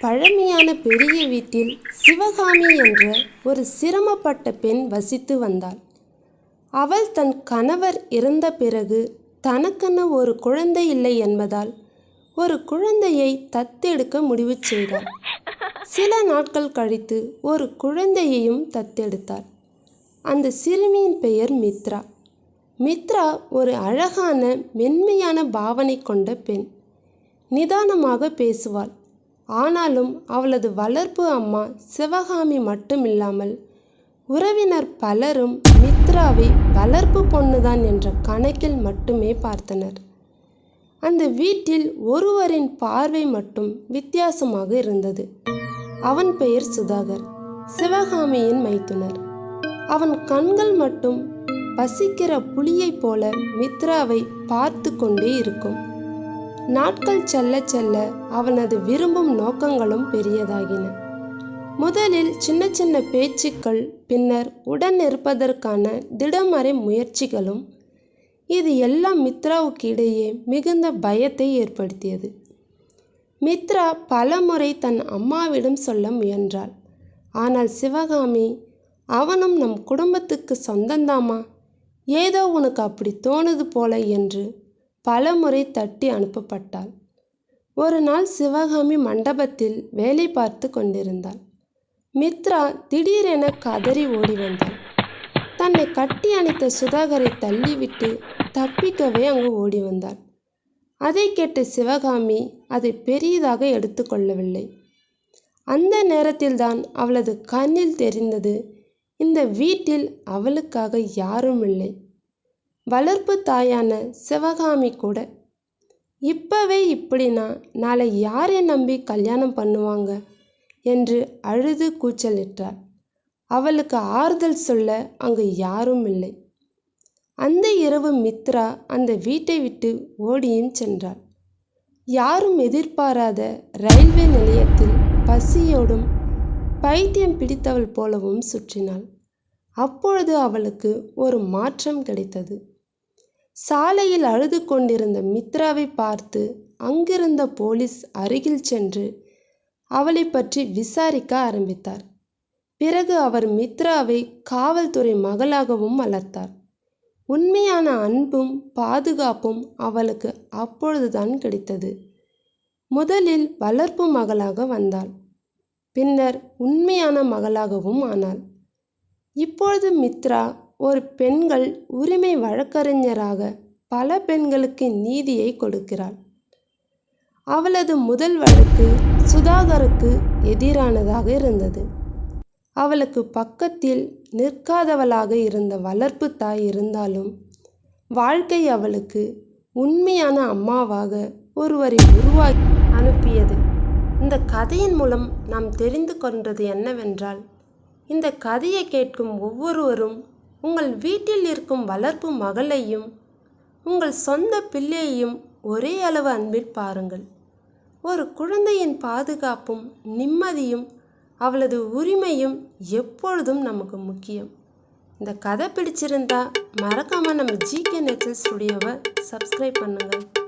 பழமையான பெரிய வீட்டில் சிவகாமி என்ற ஒரு சிரமப்பட்ட பெண் வசித்து வந்தாள். அவள் தன் கணவர் இறந்த பிறகு தனக்கென ஒரு குழந்தை இல்லை என்பதால் ஒரு குழந்தையை தத்தெடுக்க முடிவு செய்தாள். சில நாட்கள் கழித்து ஒரு குழந்தையையும் தத்தெடுத்தாள். அந்த சிறுமியின் பெயர் மித்ரா. மித்ரா ஒரு அழகான மென்மையான பாவனை கொண்ட பெண். நிதானமாக பேசுவாள். ஆனாலும் அவளது வளர்ப்பு அம்மா சிவகாமி மட்டுமில்லாமல் உறவினர் பலரும் மித்ராவை வளர்ப்பு பொண்ணுதான் என்ற கணக்கில் மட்டுமே பார்த்தனர். அந்த வீட்டில் ஒருவரின் பார்வை மட்டும் வித்தியாசமாக இருந்தது. அவன் பெயர் சுதாகர் சிவகாமியின் மைத்துனர். அவன் கண்கள் மட்டும் பசிக்கிற புலியைப் போல மித்ராவை பார்த்து கொண்டே இருக்கும். நாட்கள் செல்ல செல்ல அவனது விரும்பும் நோக்கங்களும் பெரியதாகின. முதலில் சின்ன சின்ன பேச்சுக்கள் பின்னர் உடன் இருப்பதற்கான திடமறை முயற்சிகளும் இது எல்லாம் மித்ராவுக்கு இடையே மிகுந்த பயத்தை ஏற்படுத்தியது. மித்ரா பலமுறை தன் அம்மாவிடம் சொல்ல முயன்றாள். ஆனால் சிவகாமி அவனும் நம் குடும்பத்துக்கு சொந்தந்தாமா? ஏதோ உனக்கு அப்படி தோணுது போல என்று பலமுறை தட்டி அனுப்பப்பட்டாள். ஒரு நாள் சிவகாமி மண்டபத்தில் வேலை பார்த்து கொண்டிருந்தாள். மித்ரா திடீரென கதறி ஓடி வந்தாள். தன்னை கட்டி அணைத்த சுதாகரை தள்ளிவிட்டு தப்பிக்கவே அங்கு ஓடி வந்தாள். அதை கேட்ட சிவகாமி அதை பெரியதாக எடுத்துக்கொள்ளவில்லை அந்த நேரத்தில்தான் அவளது கண்ணில் தெரிந்தது இந்த வீட்டில் அவளுக்காக யாரும் இல்லை. வளர்ப்பு தாயான சிவகாமி கூட. இப்பவே இப்படின்னா நாளை யாரை நம்பி கல்யாணம் பண்ணுவாங்க? என்று அழுது கூச்சலிட்டாள் அவளுக்கு ஆறுதல் சொல்ல அங்கு யாரும் இல்லை. அந்த இரவு மித்ரா அந்த வீட்டை விட்டு ஓடியும் சென்றாள். யாரும் எதிர்பாராத ரயில்வே நிலையத்தில் பசியோடும் பைத்தியம் பிடித்தவள் போலவும் சுற்றினாள். அப்பொழுது அவளுக்கு ஒரு மாற்றம் கிடைத்தது. சாலையில் அழுது கொண்டிருந்த மித்ராவை பார்த்து அங்கிருந்த போலீஸ் அருகில் சென்று அவளை பற்றி விசாரிக்க ஆரம்பித்தார். பிறகு அவர் மித்ராவை காவல்துறை மகளாகவும் வளர்த்தார். உண்மையான அன்பும் பாதுகாப்பும் அவளுக்கு அப்பொழுதுதான் கிடைத்தது. முதலில் வளர்ப்பு மகளாக வந்தாள். பின்னர் உண்மையான மகளாகவும் ஆனாள். இப்பொழுது மித்ரா ஒரு பெண்கள் உரிமை வழக்கறிஞராக பல பெண்களுக்கு நீதியை கொடுக்கிறாள். அவளது முதல் வழக்கு சுதாகருக்கு எதிரானதாக இருந்தது. அவளுக்கு பக்கத்தில் நிற்காதவளாக இருந்த வளர்ப்பு தாய் இருந்தாலும் வாழ்க்கை அவளுக்கு உண்மையான அம்மாவாக ஒருவரை உருவாக்கி அனுப்பியது. இந்த கதையின் மூலம் நாம் தெரிந்து கொண்டது என்னவென்றால் இந்த கதையை கேட்கும் ஒவ்வொருவரும் உங்கள் வீட்டில் இருக்கும் வளர்ப்பு மகளையும் உங்கள் சொந்த பிள்ளையையும் ஒரே அளவு அன்பில் பாருங்கள். ஒரு குழந்தையின் பாதுகாப்பும் நிம்மதியும் அவளது உரிமையும் எப்பொழுதும் நமக்கு முக்கியம். இந்த கதை பிடிச்சிருந்தா மறக்காமல் நம்ம ஜிகே நேச்சர் ஸ்டுடியோவை சப்ஸ்கிரைப் பண்ணுங்கள்